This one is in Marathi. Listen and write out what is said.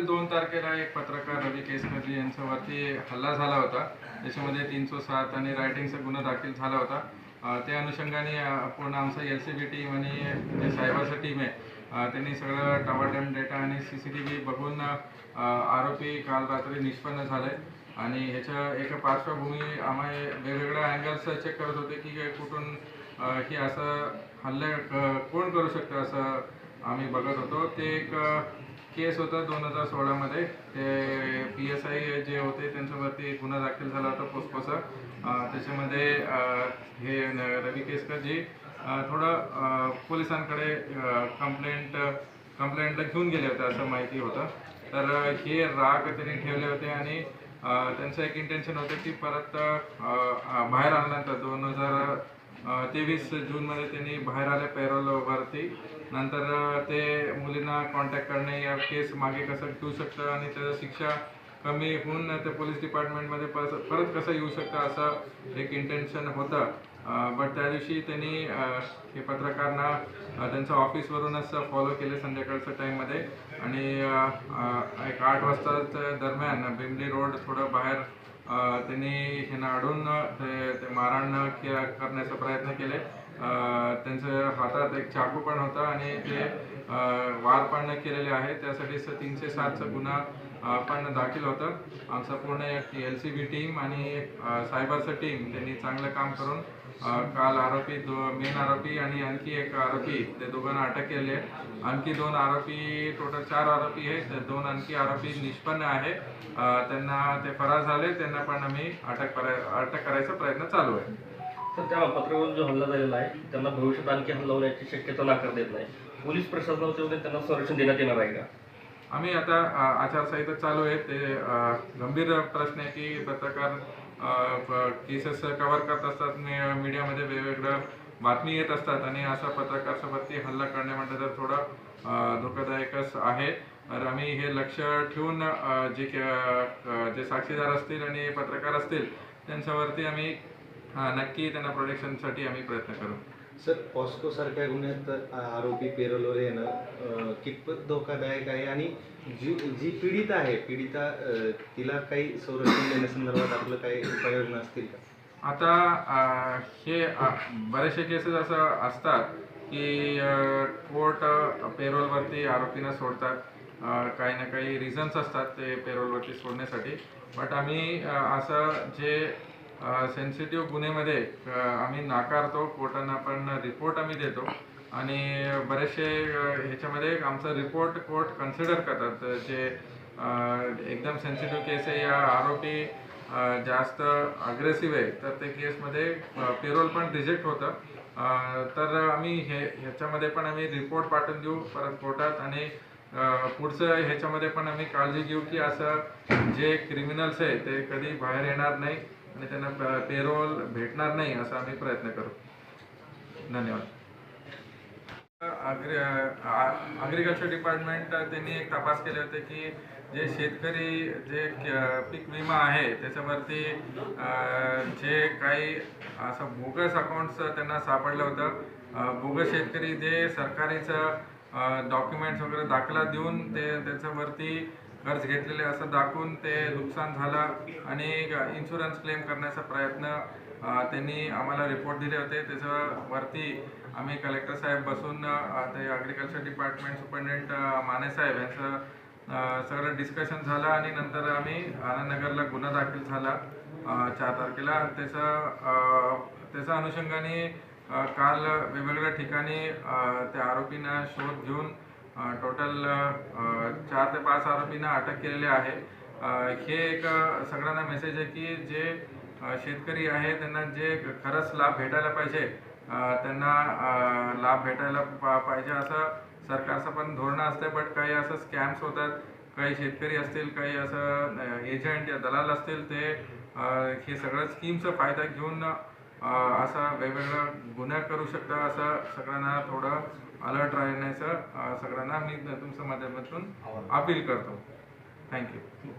मागील दोन तारखेला एक पत्रकार रवी केसकर्जी यांच्यावरती हल्ला झाला होता. त्याच्यामध्ये तीनशे सात आणि रायटिंगचा गुन्हा दाखल झाला होता. त्या अनुषंगाने पूर्ण आमचं एल सी बी टीम आणि जे सायबरचं टीम आहे त्यांनी सगळं टावाटम डेटा आणि सी सी टी व्ही बघून आरोपी काल रात्री निष्पन्न झाले. आणि ह्याच्या एका पार्श्वभूमी आम्ही वेगवेगळ्या अँगल्स चेक करत होते की कुठून हे असं हल्ले कोण करू शकतं असं आम्ही बघत होतो. ते एक केस होता दोन हजार सोळामध्ये ते पी एस आय जे होते त्यांच्यावरती गुन्हा दाखल झाला होता पोस्कोचा त्याच्यामध्ये हे रवी केसकरजी जी थोडं पोलिसांकडे कंप्लेंट कंप्लेंटला घेऊन गेले होते असं माहिती होतं. तर हे राग त्यांनी ठेवले होते आणि त्यांचं एक इंटेन्शन होतं की परत बाहेर आल्यानंतर दोन तेवीस जूनमध्ये त्यांनी बाहेर आले पॅरोलवरती नंतर ते मुलींना कॉन्टॅक्ट करणे या केस मागे कसं घेऊ शकतं आणि त्याचं शिक्षा कमी होऊन ते पोलीस डिपार्टमेंटमध्ये परत परत कसं येऊ शकतं असं एक इंटेन्शन होतं. बट त्या दिवशी त्यांनी हे पत्रकारांना त्यांच्या ऑफिसवरूनच फॉलो केले संध्याकाळच्या टाईममध्ये आणि एक आठ वाजताच दरम्यान बिमली रोड थोडं बाहेर त्यांनी ह्यांना नाडून ते मारहाण के करण्याचा प्रयत्न केले. त्यांच्या हातात एक चाकू पण होता आणि ते वार पण केलेले आहे. त्यासाठी स- तीनशे सातचा गुन्हा पण दाखल होतं. आमचं पूर्ण एल सी बी टीम आणि सायबरचं टीम त्यांनी चांगलं काम करून काल आरोपी दो मेन आरोपी आणि आणखी एक आरोपी ते दोघांना अटक केली आहे. आणखी दोन आरोपी टोटल चार आरोपी आहेत. ते दोन आणखी आरोपी निष्पन्न आहे. त्यांना ते फरार झाले. त्यांना पण आम्ही अटक कराय अटक करायचा प्रयत्न चालू आहे. तर त्या पत्रकारावर जो हल्ला झालेला आहे त्यांना भविष्यात आणखी हल्ला होण्याची शक्यता नाकार देत नाही. पोलीस प्रशासनाच्या त्यांना संरक्षण देण्यात येणार आहे का? आम्ही आता आचारसंहिता चालू आहे. ते गंभीर प्रश्न आहे की पत्रकार केसेस कव्हर करत असतात मीडियामध्ये वेगवेगळ्या बातमी येत असतात आणि असा पत्रकारासोबत हल्ला करणे म्हटलं तर थोडं धोकादायकच आहे. तर आम्ही हे लक्ष ठेवून जे जे साक्षीदार असतील आणि पत्रकार असतील त्यांच्यावरती आम्ही नक्की त्यांना प्रोटेक्शनसाठी आम्ही प्रयत्न करू. सर पॉस्को सारख्या गुन्ह्यात आरोपी पेरोलवर येणं कितपत धोकादायक आहे आणि जी जी पीडित आहे पीडिता तिला काही संरक्षण देण्यासंदर्भात आपलं काही उपाययोजना असतील का? आता हे अ, बरेचसे केसेस असं असतात की कोर्ट पेरोलवरती आरोपींना सोडतात. काही ना काही रिझन्स असतात ते पेरोलवरती सोडण्यासाठी. बट आम्ही असं जे सेन्सिटिव्ह गुन्हेमध्ये आम्ही नाकारतो कोर्टांना पण रिपोर्ट आम्ही देतो. आणि बरेचसे ह्याच्यामध्ये आमचा रिपोर्ट कोर्ट कन्सिडर करतात. जे एकदम सेन्सिटिव्ह केस आहे या आरोपी जास्त अग्रेसिव्ह आहे तर ते केसमध्ये पेरोल पण रिजेक्ट होतं. तर आम्ही हे ह्याच्यामध्ये पण आम्ही रिपोर्ट पाठवून देऊ परत कोर्टात. आणि पुढचं ह्याच्यामध्ये पण आम्ही काळजी घेऊ की असं जे क्रिमिनल्स आहे ते कधी बाहेर येणार नाही. आणि त्यांना पेरोल भेटणार नाही असा आम्ही प्रयत्न करू. धन्यवाद. अग्रिकल्चर डिपार्टमेंट त्यांनी एक तपास केले होते की जे शेतकरी जे पीक विमा आहे त्याच्यावरती जे काही असं बोगस अकाउंट्स त्यांना सापडलं होतं बोगस शेतकरी जे सरकारीचं डॉक्युमेंट्स वगैरे दाखला देऊन ते त्याच्यावरती कर्ज घेतलेले असं दाखवून ते नुकसान झालं आणि इन्शुरन्स क्लेम करण्याचा प्रयत्न त्यांनी आम्हाला रिपोर्ट दिले होते. त्याच्यावरती आम्ही कलेक्टर साहेब बसून ते ॲग्रिकल्चर डिपार्टमेंट सुपरिटेंडंट माने साहेब यांचं सगळं डिस्कशन झालं आणि नंतर आम्ही आनंदनगरला गुन्हा दाखल झाला चार तारखेला. त्याचं त्याच्या अनुषंगाने काल वेगवेगळ्या ठिकाणी त्या आरोपींना शोध घेऊन टोटल चार ते पाच आरोपींना अटक केलेले आहे. हे एक सगळ्यांना मेसेज आहे की जे शेतकरी आहे त्यांना जे खरंच लाभ भेटायला पाहिजे त्यांना लाभ भेटायला पा पाहिजे असं सरकारचं पण धोरणं असतं बट काही असं स्कॅम्स होतात काही शेतकरी असतील काही असं एजंट या दलाल असतील ते हे सगळं स्कीमचा फायदा घेऊन असं वेगवेगळं गुन्हा करू शकतं असं सगळ्यांना थोडं अलर्ट राहण्याचं सगळ्यांना मी तुमच्या माध्यमातून अपील करतो. थँक्यू